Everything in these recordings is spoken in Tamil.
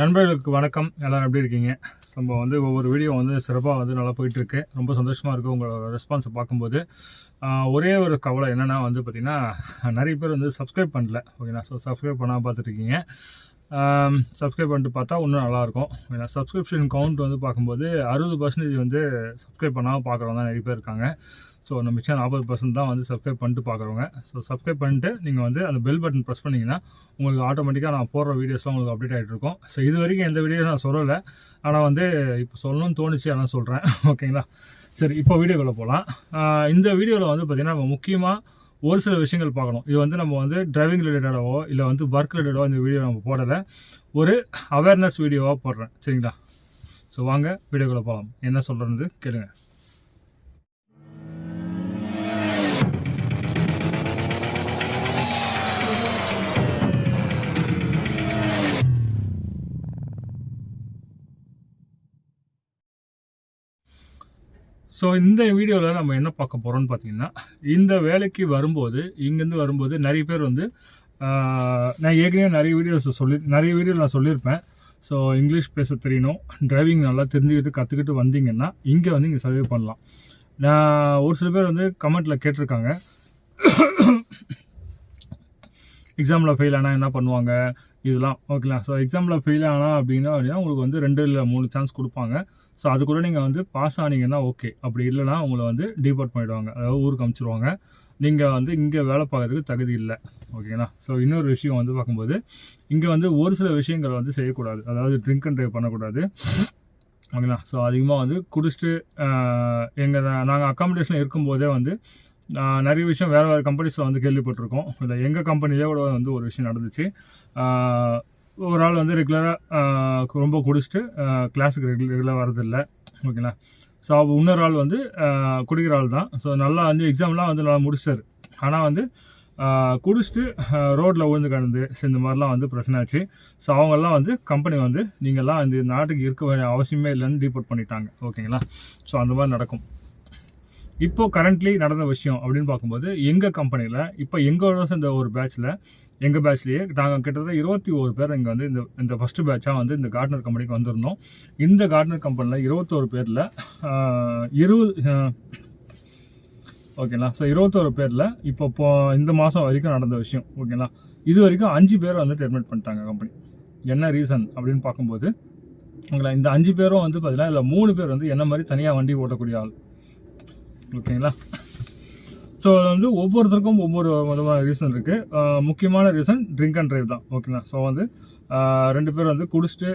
நண்பர்களுக்கு வணக்கம். எல்லாரும் எப்படி இருக்கீங்க? நம்ம வந்து ஒவ்வொரு வீடியோ வந்து சிறப்பாக வந்து நல்லா போயிட்டுருக்கு. ரொம்ப சந்தோஷமாக இருக்குது உங்களோட ரெஸ்பான்ஸை பார்க்கும்போது. ஒரே ஒரு கவலை என்னென்னா வந்து பார்த்திங்கன்னா நிறைய பேர் வந்து சப்ஸ்கிரைப் பண்ணல. ஓகேங்களா? ஸோ சப்ஸ்கிரைப் பண்ணாமல் பார்த்துட்ருக்கீங்க. சப்ஸ்கிரைப் பண்ணிட்டு பார்த்தா இன்னும் நல்லாயிருக்கும் ஏன்னா சப்ஸ்கிரிப்ஷன் கவுண்ட் வந்து பார்க்கும்போது அறுபது பர்சன்டேஜ் வந்து சப்ஸ்கிரைப் பண்ணாமல் பார்க்குறவங்க தான் நிறைய பேர் இருக்காங்க. ஸோ நம்ம மிச்சம் நாற்பது பர்சன்ட் தான் வந்து சப்ஸ்கிரைப் பண்ணிட்டு பார்க்குறவங்க. ஸோ சப்ஸ்கிரைப் பண்ணிட்டு நீங்கள் வந்து அந்த பெல் பட்டன் ப்ரெஸ் பண்ணிங்கன்னா உங்களுக்கு ஆட்டோமேட்டிக்காக நான் போடுற வீடியோஸ்லாம் உங்களுக்கு அப்டேட் ஆகிட்டு இருக்கும். ஸோ இது வரைக்கும் எந்த வீடியோ நான் சொல்லலை. ஆனால் வந்து இப்போ சொல்லணும்னு தோணுச்சு அதான் சொல்கிறேன் ஓகேங்களா சரி இப்போ வீடியோக்குள்ளே போகலாம் இந்த வீடியோவில் வந்து பார்த்திங்கன்னா நம்ம முக்கியமாக ஒரு சில விஷயங்கள் பார்க்கணும். இது வந்து நம்ம வந்து டிரைவிங் ரிலேட்டடாவோ இல்லை வந்து ஒர்க் ரிலேட்டடோ இந்த வீடியோ நம்ம போடலை. ஒரு அவேர்னஸ் வீடியோவாக போடுறேன். சரிங்களா? ஸோ வாங்க வீடியோக்குள்ளே போகலாம் என்ன சொல்கிறது கேளுங்கள் ஸோ இந்த வீடியோவில் நம்ம என்ன பார்க்க போகிறோம்னு பார்த்தீங்கன்னா இந்த வேலைக்கு வரும்போது இங்கேருந்து வரும்போது நிறைய பேர் வந்து நான் ஏற்கனவே நிறைய வீடியோஸ் சொல்லி நிறைய வீடியோ நான் சொல்லியிருப்பேன். ஸோ இங்கிலீஷ் பேச தெரியணும். டிரைவிங் நல்லா தெரிஞ்சுக்கிட்டு கற்றுக்கிட்டு வந்தீங்கன்னா இங்கே வந்து இங்கே சர்வே பண்ணலாம். நான் ஒரு சில பேர் வந்து கமெண்ட்டில் கேட்டிருக்காங்க. எக்ஸாமில் ஃபெயில் ஆனால் என்ன பண்ணுவாங்க? இதெல்லாம் ஓகேங்களா ஸோ எக்ஸாமில் ஃபெயில் ஆனால் அப்படின்னா அப்படின்னா உங்களுக்கு வந்து ரெண்டு இல்லை மூணு சான்ஸ் கொடுப்பாங்க. ஸோ அது கூட நீங்கள் வந்து பாஸ் ஆனீங்கன்னா ஓகே அப்படி இல்லைனா உங்களை வந்து டிபோர்ட் பண்ணிடுவாங்க. அதாவது ஊருக்கு அனுப்பிச்சிருவாங்க நீங்கள் வந்து இங்கே வேலை பார்க்கறதுக்கு தகுதி இல்லை. ஓகேங்களா ஸோ இன்னொரு விஷயம் வந்து பார்க்கும்போது இங்கே வந்து ஒரு சில விஷயங்களை வந்து செய்யக்கூடாது. அதாவது ட்ரிங்க் அண்ட் ட்ரைவ் பண்ணக்கூடாது. ஓகேங்களா ஸோ அதிகமாக வந்து குடிச்சிட்டு எங்கள் நாங்கள் அக்காமடேஷனில் இருக்கும்போதே வந்து நிறைய விஷயம் வேறு வேறு கம்பெனிஸில் வந்து கேள்விப்பட்டிருக்கோம். இல்லை எங்கள் கம்பெனிலே கூட வந்து ஒரு விஷயம் நடந்துச்சு. ஒரு ஆள் வந்து ரெகுலராக ரொம்ப குடிச்சிட்டு கிளாஸுக்கு ரெகுலர் ரெகுலராக வரதில்லை ஓகேங்களா ஸோ இன்னொரு ஆள் வந்து குடிக்கிற ஆள் தான். ஸோ நல்லா வந்து எக்ஸாம்லாம் வந்து நல்லா முடிச்சார் ஆனால் வந்து குடிச்சிட்டு ரோட்டில் விழுந்து கிடந்து ஸோ இந்த மாதிரிலாம் வந்து பிரச்சனை ஆச்சு. ஸோ அவங்கெல்லாம் வந்து கம்பெனி வந்து நீங்கள்லாம் இந்த நாட்டுக்கு இருக்க வேண்டிய அவசியமே இல்லைன்னு டிபோர்ட் பண்ணிட்டாங்க. ஓகேங்களா ஸோ அந்த மாதிரி நடக்கும். இப்போ கரண்ட்லி நடந்த விஷயம் அப்படின்னு பார்க்கும்போது எங்கள் கம்பெனியில் இப்போ எங்களோட சேர்ந்த ஒரு பேட்ச்சில் எங்கள் பேட்ச்லேயே நாங்கள் கிட்டத்தட்ட இருபத்தி ஒரு பேர் இங்கே வந்து இந்த இந்த ஃபஸ்ட்டு பேட்சாக வந்து இந்த கார்ட்னர் கம்பெனிக்கு வந்திருந்தோம். இந்த கார்ட்னர் கம்பெனியில் இருபத்தோரு பேரில் இருபது ஓகேங்களா ஸோ இருபத்தோரு பேரில் இப்போ இப்போ இந்த மாதம் வரைக்கும் நடந்த விஷயம் ஓகேங்களா இது வரைக்கும் அஞ்சு பேர் வந்து டெர்மினேட் பண்ணிட்டாங்க கம்பெனி என்ன ரீசன் அப்படின்னு பார்க்கும்போது உங்களை இந்த அஞ்சு பேரும் வந்து பார்த்தீங்கன்னா இல்லை மூணு பேர் வந்து என்ன மாதிரி தனியாக வண்டி ஓட்டக்கூடிய ஆள் ஓகேங்களா? ஸோ அது வந்து ஒவ்வொருத்தருக்கும் ஒவ்வொரு விதமான ரீசன் இருக்குது முக்கியமான ரீசன் ட்ரிங்க் அண்ட் ட்ரைவ் தான். ஓகேங்களா? ஸோ வந்து ரெண்டு பேர் வந்து குடிச்சிட்டு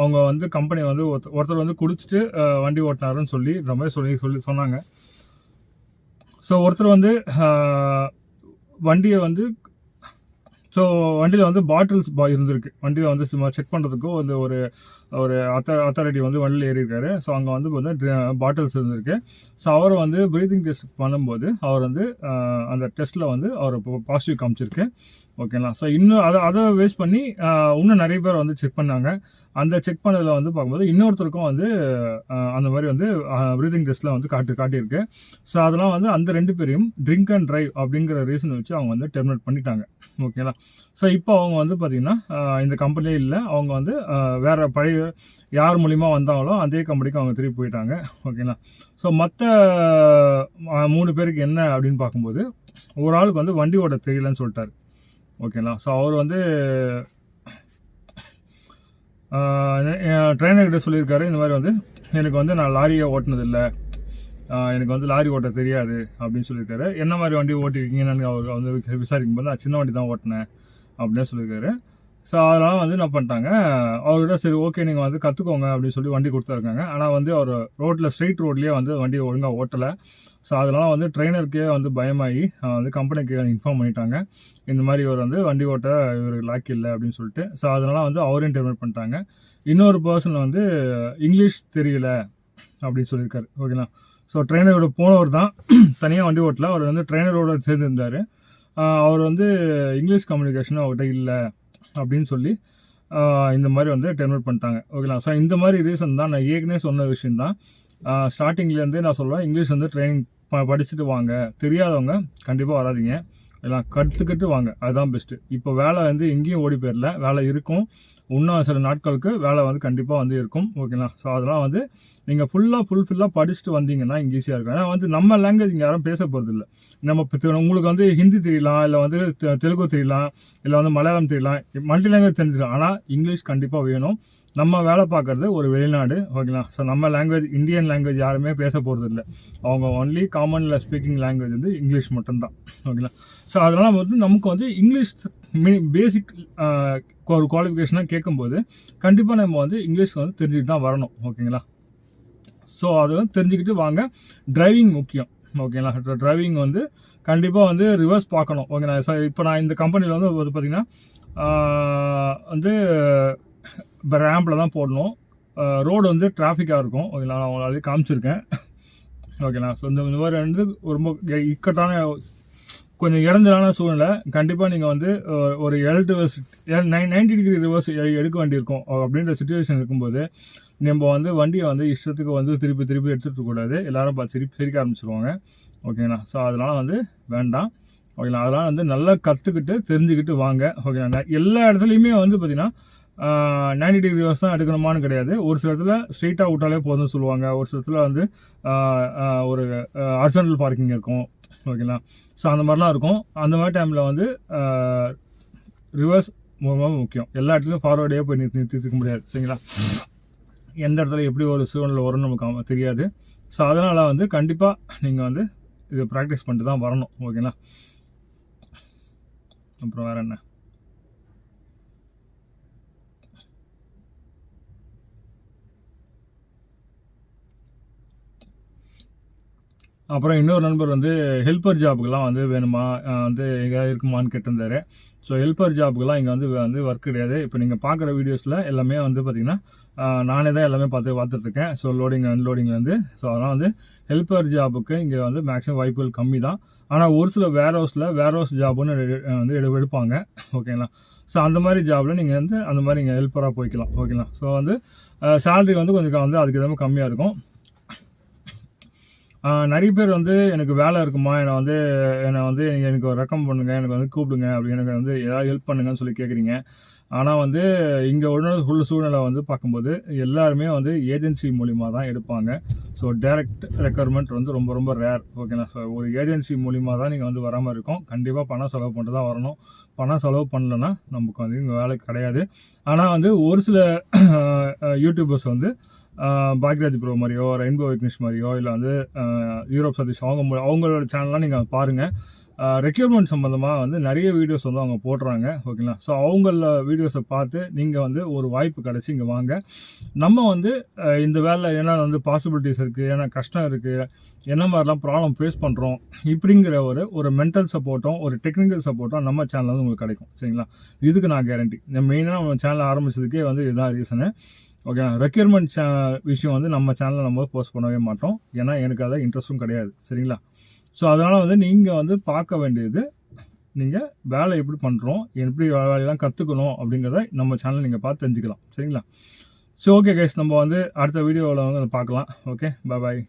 அவங்க வந்து கம்பெனி வந்து ஒருத்தர் வந்து குடிச்சிட்டு வண்டி ஓட்டினாருன்னு சொல்லி இந்த மாதிரி சொல்லி சொல்லி சொன்னாங்க. ஸோ ஒருத்தர் வந்து வண்டியை வந்து ஸோ வண்டியில் வந்து பாட்டில்ஸ் பா இருந்திருக்கு. வண்டியில் வந்து சும்மா செக் பண்ணுறதுக்கும் வந்து ஒரு ஒரு அத்த அத்தாரிட்டி வந்து வண்டியில் ஏறியிருக்காரு. ஸோ அங்கே வந்து பார்த்தீங்கன்னா பாட்டில்ஸ் இருந்திருக்கு. ஸோ அவர் வந்து ப்ரீதிங் டெஸ்ட் பண்ணும்போது அவர் வந்து அந்த டெஸ்ட்டில் வந்து அவர் பாசிட்டிவ் காமிச்சிருக்கு. ஓகேங்களா? ஸோ இன்னும் அதை அதை வேஸ்ட் பண்ணி இன்னும் நிறைய பேர் வந்து செக் பண்ணாங்க. அந்த செக் பண்ணதில் வந்து பார்க்கும்போது இன்னொருத்தருக்கும் வந்து அந்த மாதிரி வந்து ப்ரீதிங் டெஸ்ட்டில் வந்து காட்டு காட்டியிருக்கு. ஸோ அதெல்லாம் வந்து அந்த ரெண்டு பேரையும் ட்ரிங்க் அண்ட் ட்ரைவ் அப்படிங்கிற ரீசன் வச்சு அவங்க வந்து டெர்மினேட் பண்ணிட்டாங்க. ஓகேங்களா? ஸோ இப்போ அவங்க வந்து பார்த்திங்கன்னா இந்த கம்பெனியே இல்லை. அவங்க வந்து வேறு பழைய யார் மூலிமா வந்தாங்களோ அதே கம்பெனிக்கு அவங்க திருப்பி போயிட்டாங்க. ஓகேங்களா? ஸோ மற்ற மூணு பேருக்கு என்ன அப்படின்னு பார்க்கும்போது ஒரு ஆளுக்கு வந்து வண்டி ஓட தெரியலன்னு சொல்லிட்டாரு. ஓகேங்களா? ஸோ அவர் வந்து ட்ரெயினர்கிட்ட சொல்லியிருக்காரு இந்த மாதிரி வந்து எனக்கு வந்து நான் லாரியை ஓட்டினதில்லை. எனக்கு வந்து லாரி ஓட்ட தெரியாது அப்படின்னு சொல்லியிருக்காரு. என்ன மாதிரி வண்டி ஓட்டிருக்கீங்கன்னு அவர் வந்து விசாரிக்கும் போது நான் சின்ன வண்டி தான் ஓட்டினேன் அப்படின்னு சொல்லியிருக்காரு. ஸோ அதெல்லாம் வந்து என்ன பண்ணிட்டாங்க அவர்கிட்ட சரி ஓகே நீங்கள் வந்து கற்றுக்கோங்க அப்படின்னு சொல்லி வண்டி கொடுத்துருக்காங்க. ஆனால் வந்து அவர் ரோட்டில் ஸ்ட்ரீட் ரோட்லேயே வந்து வண்டி ஒழுங்காக ஓட்டலை. ஸோ அதெல்லாம் வந்து ட்ரெயினருக்கே வந்து பயமாகி வந்து கம்பெனிக்கு இன்ஃபார்ம் பண்ணிட்டாங்க. இந்த மாதிரி இவர் வந்து வண்டி ஓட்ட இவர் லாக் இல்லை அப்படின்னு சொல்லிட்டு. ஸோ அதனால வந்து அவரையும் டெர்மினேட் பண்ணிட்டாங்க. இன்னொரு பர்சன் வந்து இங்கிலீஷ் தெரியல அப்படின்னு சொல்லியிருக்காரு. ஓகேங்களா ஸோ ட்ரெயினரோட போனவர் தான் தனியாக வண்டி ஓட்டல. அவர் வந்து ட்ரெயினரோட சேர்ந்துருந்தார். அவர் வந்து இங்கிலீஷ் கம்யூனிகேஷன் அவர்கிட்ட இல்லை. அப்படின்னு சொல்லி இந்த மாதிரி வந்து டெர்மினேட் பண்ணிட்டாங்க. ஓகேங்களா ஸோ இந்த மாதிரி ரீசன் தான் நான் ஏற்கனவே சொன்ன விஷயம் தான் ஸ்டார்டிங்லேருந்தே நான் சொல்லுவேன் இங்கிலீஷ் வந்து ட்ரைனிங் ப படிச்சுட்டு வாங்க. தெரியாதவங்க கண்டிப்பாக வராதீங்க. எல்லாம் கற்றுக்கிட்டு வாங்க. அதுதான் பெஸ்ட்டு இப்போ வேலை வந்து எங்கேயும் ஓடி போயிடல வேலை இருக்கும். இன்னும் சில நாட்களுக்கு வேலை வந்து கண்டிப்பாக வந்து இருக்கும். ஓகேங்களா ஸோ அதெல்லாம் வந்து நீங்கள் ஃபுல்லாக ஃபுல்ஃபில்லாக படிச்சுட்டு வந்தீங்கன்னா இங்கே ஈஸியாக இருக்கும். ஏன்னா வந்து நம்ம லாங்குவேஜ் இங்கே யாரும் பேச போகிறது இல்லை. நம்ம உங்களுக்கு வந்து ஹிந்தி தெரியலாம் இல்லை வந்து தெ- தெலுங்கு தெரியலாம் இல்லை வந்து மலையாளம் தெரியலாம் மல்டி லாங்குவேஜ் தெரிஞ்சிடலாம் ஆனால் இங்கிலீஷ் கண்டிப்பாக வேணும். நம்ம வேலை பார்க்குறது ஒரு வெளிநாடு ஓகேங்களா ஸோ நம்ம லாங்குவேஜ் இந்தியன் லாங்குவேஜ் யாருமே பேச போகிறது இல்லை. அவங்க ஒன்லி காமனில் ஸ்பீக்கிங் லாங்குவேஜ் வந்து இங்கிலீஷ் மட்டும்தான் ஓகேங்களா ஸோ அதனால் வந்து நமக்கு வந்து இங்கிலீஷ் மினி பேசிக் ஒரு குவாலிஃபிகேஷனாக கேட்கும்போது கண்டிப்பாக நம்ம வந்து இங்கிலீஷ் வந்து தெரிஞ்சுட்டு தான் வரணும் ஓகேங்களா? ஸோ அது வந்து தெரிஞ்சுக்கிட்டு வாங்க. டிரைவிங் முக்கியம் ஓகேங்களா? டிரைவிங் வந்து கண்டிப்பாக வந்து ரிவர்ஸ் பார்க்கணும் ஓகேங்களா? சார் இப்போ நான் இந்த கம்பெனியில் வந்து வந்து பார்த்தீங்கன்னா வந்து இப்போ ரேம்பில் தான் போடணும். ரோடு வந்து டிராஃபிக்காக இருக்கும் ஓகேங்களா? நான் உங்களுக்கு காமிச்சிருக்கேன். ஓகேங்களா? ஸோ இந்த மாதிரி வந்து ரொம்ப இக்கட்டான கொஞ்சம் இறந்தலான சூழ்நிலை. கண்டிப்பாக நீங்கள் வந்து ஒரு L reverse nine ninety degree reverse எடுக்க வேண்டியிருக்கும். அப்படின்ற சுச்சுவேஷன் இருக்கும்போது நம்ம வந்து வண்டியை வந்து இஷ்டத்துக்கு வந்து திருப்பி திருப்பி எடுத்துகிட்டு கூடாது. எல்லாரும் பார்த்து சிரிப்பு சிரிக்க ஆரம்பிச்சிருவாங்க. ஓகேங்களா ஸோ அதனால் வந்து வேண்டாம். ஓகேங்களா அதெல்லாம் வந்து நல்லா கற்றுக்கிட்டு தெரிஞ்சுக்கிட்டு வாங்க. ஓகேங்களா எல்லா இடத்துலையுமே வந்து பார்த்திங்கன்னா நைன்டி டிகிரி ரிவர்ஸ் தான் எடுக்கணுமான்னு கிடையாது. ஒரு சில இடத்துல ஸ்ட்ரெயிட்டாக விட்டாலே போதும்னு சொல்லுவாங்க. ஒரு சில இடத்துல வந்து ஒரு அர்சனல் பார்க்கிங் இருக்கும். ஓகேங்களா? ஸோ அந்த மாதிரிலாம் இருக்கும். அந்த மாதிரி டைமில் வந்து ரிவர்ஸ் ரொம்ப முக்கியம். எல்லா இடத்துலையும் ஃபார்வர்டே போய் நிறுத்தி நிறுத்திக்க முடியாது. சரிங்களா? எந்த இடத்துல எப்படி ஒரு சூழ்நிலை வரும்னு நமக்கு தெரியாது. ஸோ அதனால் வந்து கண்டிப்பாக நீங்கள் வந்து இதை ப்ராக்டிஸ் பண்ணிட்டு தான் வரணும். ஓகேங்களா? அப்புறம் வேறு என்ன? அப்புறம் இன்னொரு நண்பர் வந்து ஹெல்ப்பர் ஜாபுக்கெல்லாம் வந்து வேணுமா? வந்து எங்கேயாவது இருக்குமான்னு கேட்டிருந்தாரு. ஸோ ஹெல்ப்பர் ஜாபுக்கெல்லாம் இங்கே வந்து வந்து ஒர்க் கிடையாது. இப்போ நீங்கள் பார்க்குற வீடியோஸில் எல்லாமே வந்து பார்த்திங்கன்னா நானே தான் எல்லாமே பார்த்து பார்த்துட்ருக்கேன். ஸோ லோடிங் அன்லோடிங்லேருந்து ஸோ அதெல்லாம் வந்து ஹெல்ப்பர் ஜாபுக்கு இங்கே வந்து மேக்ஸிமம் வாய்ப்புகள் கம்மி தான். ஆனால் ஒரு சில வேர் ஹவுஸில் வேர் ஹவுஸ் ஜாப்னு வந்து எடு எடுப்பாங்க. ஓகேங்களா ஸோ அந்த மாதிரி ஜாபில் நீங்கள் வந்து அந்த மாதிரி நீங்கள் ஹெல்ப்பராக போய்க்கலாம். ஓகேங்களா ஸோ வந்து சேலரி வந்து கொஞ்சம் வந்து அதுக்கு எதாவது கம்மியாக இருக்கும். நிறைய பேர் வந்து எனக்கு வேலை இருக்குமா என்னை வந்து என்னை வந்து எனக்கு ஒரு ரெக்கம் பண்ணுங்க எனக்கு வந்து கூப்பிடுங்க அப்படி எனக்கு வந்து ஏதாவது ஹெல்ப் பண்ணுங்கன்னு சொல்லி கேட்குறீங்க ஆனால் வந்து இங்கே உள்ள உள்ள சூழ்நிலை வந்து பார்க்கும்போது எல்லாருமே வந்து ஏஜென்சி மூலிமா தான் எடுப்பாங்க ஸோ டைரக்ட் ரெக்குவயர்மெண்ட் வந்து ரொம்ப ரொம்ப ரேர் ஓகேங்களா ஸோ ஒரு ஏஜென்சி மூலிமா தான் நீங்கள் வந்து வராமல் இருக்கும் கண்டிப்பாக பணம் செலவு பண்ணிட்டு தான் வரணும் பணம் செலவு பண்ணலன்னா நமக்கு வந்து இங்கே வேலை கிடையாது ஆனால் வந்து ஒரு சில யூடியூபர்ஸ் வந்து பாக்யராஜ் ப்ரோ மாதிரியோ ரெயின்போ விக்னேஷ் மாதிரியோ இல்லை வந்து யூரோப் சதீஷ் அவங்க அவங்களோட சேனல்லாம் நீங்கள் பாருங்கள் ரெக்யூர்மெண்ட் சம்மந்தமாக வந்து நிறைய வீடியோஸ் வந்து அவங்க போடுறாங்க ஓகேங்களா ஸோ அவங்கள வீடியோஸை பார்த்து நீங்கள் வந்து ஒரு வாய்ப்பு கிடச்சி இங்கே வாங்க. நம்ம வந்து இந்த வேலை ஏன்னா வந்து பாசிபிலிட்டிஸ் இருக்குது ஏன்னா கஷ்டம் இருக்குது என்ன மாதிரிலாம் ப்ராப்ளம் ஃபேஸ் பண்ணுறோம் இப்படிங்கிற ஒரு ஒரு மென்டல் சப்போர்ட்டும் ஒரு டெக்னிக்கல் சப்போர்ட்டும் நம்ம சேனலில் வந்து உங்களுக்கு கிடைக்கும் சரிங்களா? இதுக்கு நான் கேரண்டி மெயினாக நம்ம சேனல் ஆரம்பிச்சதுக்கே வந்து இதுதான் ரீசனு ஓகே ரெக்யர்மெண்ட் விஷயம் வந்து நம்ம சேனலில் நம்ம போஸ்ட் பண்ணவே மாட்டோம். ஏன்னா எனக்கு அதை இன்ட்ரெஸ்ட்டும் கிடையாது. சரிங்களா? ஸோ அதனால் வந்து நீங்கள் வந்து பார்க்க வேண்டியது நீங்கள் வேலை எப்படி பண்ணுறோம் எப்படி வேலையெல்லாம் கற்றுக்கணும் அப்படிங்கிறத நம்ம சேனல் நீங்கள் பார்த்து தெரிஞ்சுக்கலாம். சரிங்களா? ஸோ ஓகே கைஸ் நம்ம வந்து அடுத்த வீடியோவில் வந்து பார்க்கலாம். Okay bye